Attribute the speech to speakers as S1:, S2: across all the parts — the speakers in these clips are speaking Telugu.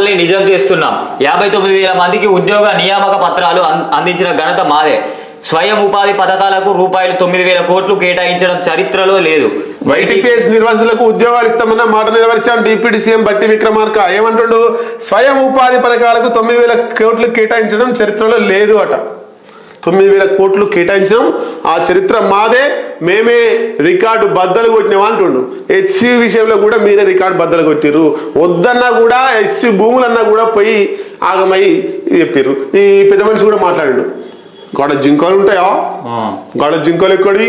S1: ని నిజం చేస్తున్నాం. యాభై తొమ్మిది వేల మందికి ఉద్యోగ నియామక పత్రాలు అందించిన ఘనత మాదే. స్వయం ఉపాధి పథకాలకు రూపాయలు తొమ్మిది వేల కోట్లు కేటాయించడం చరిత్రలో లేదు.
S2: వైటీపీఎస్ నిర్వాసితులకు ఉద్యోగాలు ఇస్తామన్న మాట నిలవరిచాం డిప్యూటీ సీఎం బట్టి విక్రమార్క. ఏమంటుండు? స్వయం ఉపాధి పథకాలకు తొమ్మిది వేల కోట్లు కేటాయించడం చరిత్రలో లేదు అట. తొమ్మిది వేల కోట్లు కేటాయించడం ఆ చరిత్ర మాదే. మేమే రికార్డు బద్దలు కొట్టినాం అంటుండు. హెచ్సి విషయంలో కూడా మీరే రికార్డు బద్దలు కొట్టిర్రు. వద్దన్నా కూడా హెచ్సి భూములన్నా కూడా పోయి ఆగమై చెప్పిర్రు. ఈ పెద్ద మనిషి కూడా మాట్లాడాడు. గొడ జింకలు ఉంటాయా. గడ జింకలు ఎక్కడి?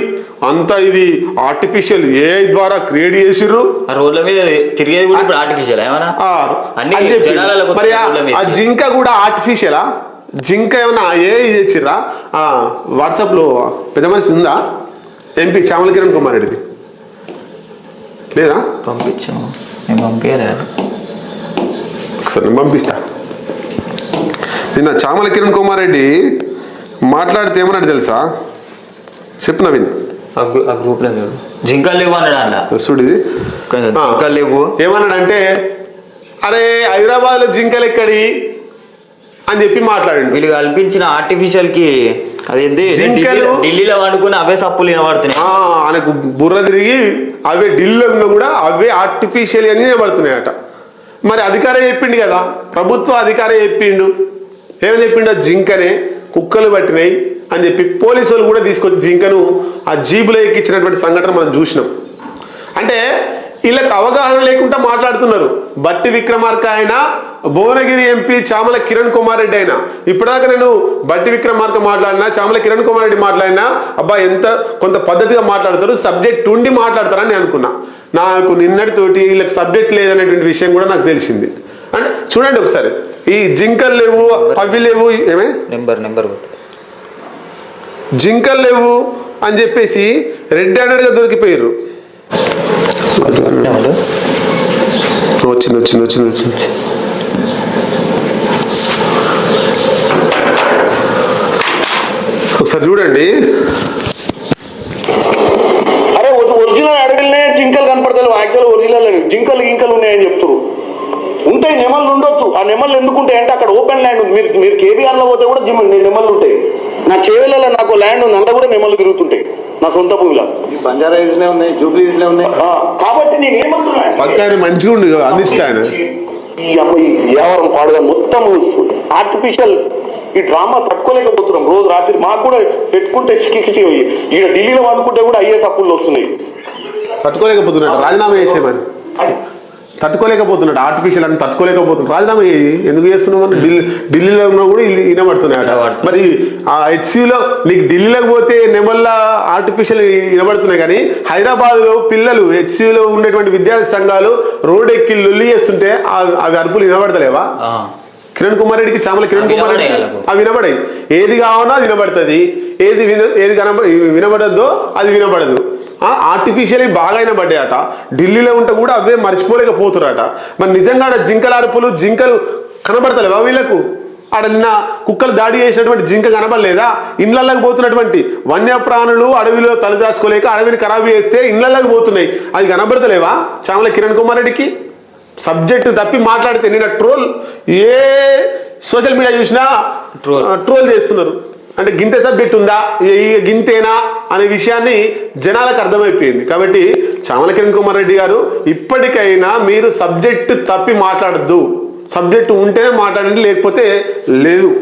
S2: అంతా ఇది ఆర్టిఫిషియల్ ఏఐ ద్వారా క్రియేట్ చేసిర్రు.
S1: ఆ రోడ్ల మీద తిరిగేది కూడా ఆర్టిఫిషియల్ ఏమన్నా?
S2: మరి. ఆ జింక కూడా ఆర్టిఫిషియలా జింక ఏమన్నా ఏఐ తెచ్చిర్రా వాట్సాప్లో పెద్ద మనిషి ఉందా? ఎంపీ చామల కిరణ్ కుమార్ రెడ్డిది. లేదా?
S1: పంపించాము నేను పంపించలేదు
S2: ఒకసారి నేను పంపిస్తా. నిన్న చామల కిరణ్ కుమార్ రెడ్డి మాట్లాడితే ఏమన్నాడు తెలుసా? చెప్పు నవీన్.
S1: ఆ జింకలు లేవు అన్నాడు అన్న?
S2: చూడు ఇది. ఆ.
S1: జింకలు లేవు.
S2: ఏమన్నాడంటే అరే హైదరాబాద్లో జింకలు ఎక్కడి? అని చెప్పి మాట్లాడిండు.
S1: వీళ్ళు కల్పించిన ఆర్టిఫిషియల్కి అదేంటి
S2: జింకలు-
S1: ఢిల్లీలో- వండుకుని అవే సప్పులు వినబడుతున్నాయి.
S2: ఆయనకు బుర్ర తిరిగి అవే ఢిల్లీలో ఉన్నా కూడా అవే ఆర్టిఫిషియల్ అని పడుతున్నాయట మరి అధికారే చెప్పిండు కదా. ప్రభుత్వ అధికారే చెప్పిండు. ఏమని చెప్పిండు? జింకనే కుక్కలు పట్టినాయి అని చెప్పి పోలీసు వాళ్ళు కూడా తీసుకొచ్చి జింకను ఆ జీబులో ఎక్కించినటువంటి సంఘటన మనం చూసినాం. అంటే వీళ్ళకి అవగాహన లేకుండా మాట్లాడుతున్నారు. బట్టి విక్రమార్క అయినా భువనగిరి ఎంపీ చామల కిరణ్ కుమార్ రెడ్డి అయినా. ఇప్పటిదాకా నేను బట్టి విక్రమార్క మాట్లాడినా చామల కిరణ్ కుమార్ రెడ్డి మాట్లాడినా అబ్బా ఎంత కొంత పద్ధతిగా మాట్లాడతారు సబ్జెక్ట్ ఉండి మాట్లాడతారని నేను అనుకున్నా. నాకు నిన్నటితోటి వీళ్ళకి సబ్జెక్ట్ లేదనేటువంటి విషయం కూడా నాకు తెలిసింది. అంటే చూడండి ఒకసారి ఈ జింకలు లేవు అవి లేవు ఏమే?
S1: నెంబర్ నెంబర్
S2: జింకలు లేవు అని చెప్పేసి రెడ్ హ్యాండెడ్గా దొరికిపోయారు వచ్చింది వచ్చింది వచ్చింది వచ్చింది. ఒకసారి చూడండి.
S3: అరే ఒరి- ఒరిజినల్ అడవిలోనే జింకలు కనపడతాయి యాక్చువల్ ఒరిజినల్ అని జింకలు గింకలు ఉన్నాయని చెప్తారు ఉంటాయి నెమళ్ళు ఉండొచ్చు. ఆ నెమళ్ళు ఎందుకు ఉంటాయి అంటే అక్కడ ఓపెన్ ల్యాండ్ ఉంది. మీరు మీరు కేబీఆర్లో పోతే కూడా జిమ్ నెమళ్ళు ఉంటాయి. నా చేవెళ్ళలో నాకు ల్యాండ్ ఉంది అంతా కూడా నెమళ్ళు తిరుగుతుంటాయి. నా సొంత భూమిలో.
S4: బంజారా హిల్స్ ఉన్నాయి జూబ్లీ హిల్స్ ఉన్నాయి.
S3: ఆ, కాబట్టి నేను ఏమంటున్నా
S2: పక్క ఆయన మంచిగా ఉండి అందిస్తా ఆయన.
S3: ఈ అమ్మాయి వ్యవహారం పాడుగా మొత్తం ఆర్టిఫిషియల్ ఈ డ్రామా తట్టుకోలేకపోతున్నాం. రోజు రాత్రి మాకు కూడా పెట్టుకుంటే చికిత్స ఈడ ఢిల్లీలో అనుకుంటే కూడా ఐఏఎస్ అప్పుల్లో వస్తున్నాయి.
S2: తట్టుకోలేకపోతున్నాడు. రాజీనామా చేసేమని తట్టుకోలేకపోతున్నాడు. ఆర్టిఫిషియల్ అని తట్టుకోలేకపోతున్నాడు. రాజీనామా చేయి ఎందుకు చేస్తున్నావు అని ఢిల్లీ ఢిల్లీలో ఉన్నా కూడా ఇల్లు వినబడుతున్నాయట
S1: వినబడుతున్నాయి.
S2: మరి ఆ హెచ్సిలో నీకు ఢిల్లీలోకి పోతే నెమల్ల ఆర్టిఫిషియల్ వినబడుతున్నాయి కానీ హైదరాబాద్లో పిల్లలు హెచ్సిలో ఉండేటువంటి విద్యార్థి సంఘాలు రోడ్ ఎక్కి లొల్లి చేస్తుంటే ఆ- అవి అరుపులు వినబడతలేవా? కిరణ్ కుమార్ రెడ్డికి చామల కిరణ్ కుమార్ రెడ్డి. అవి వినబడాయి. ఏది కావాలో అది వినబడుతుంది. ఏది విన ఏది కనబ వినబడద్దో అది వినబడదు. ఆర్టిఫిషియల్ బాగా వినబడ్డాయట. ఢిల్లీలో ఉంటే కూడా అవే మర్చిపోలేకపోతురట. మరి నిజంగా ఆడ జింకల అరుపులు జింకలు కనబడతలేవా వీళ్ళకు? ఆడ నిన్న కుక్కలు దాడి చేసినటువంటి జింక కనబడలేదా? ఇండ్లలోకి పోతున్నటువంటి వన్యప్రాణులు అడవిలో తలదాచుకోలేక అడవిని ఖరాబు చేస్తే ఇండ్లలోకి పోతున్నాయి. అవి కనబడతలేవా? చామల కిరణ్ కుమార్ రెడ్డికి? సబ్జెక్ట్ తప్పి మాట్లాడితే నిన్న ట్రోల్ ఏ సోషల్ మీడియా చూసినా
S1: Troll.
S2: ట్రోల్ చేస్తున్నారు. అంటే గింతే సబ్జెక్ట్ ఉందా? గింతేనా? అనే విషయాన్ని జనాలకు అర్థమైపోయింది. కాబట్టి చామల కిరణ్ కుమార్ రెడ్డి గారు ఇప్పటికైనా మీరు సబ్జెక్ట్ తప్పి మాట్లాడద్దు. సబ్జెక్ట్ ఉంటేనే మాట్లాడండి లేకపోతే లేదు.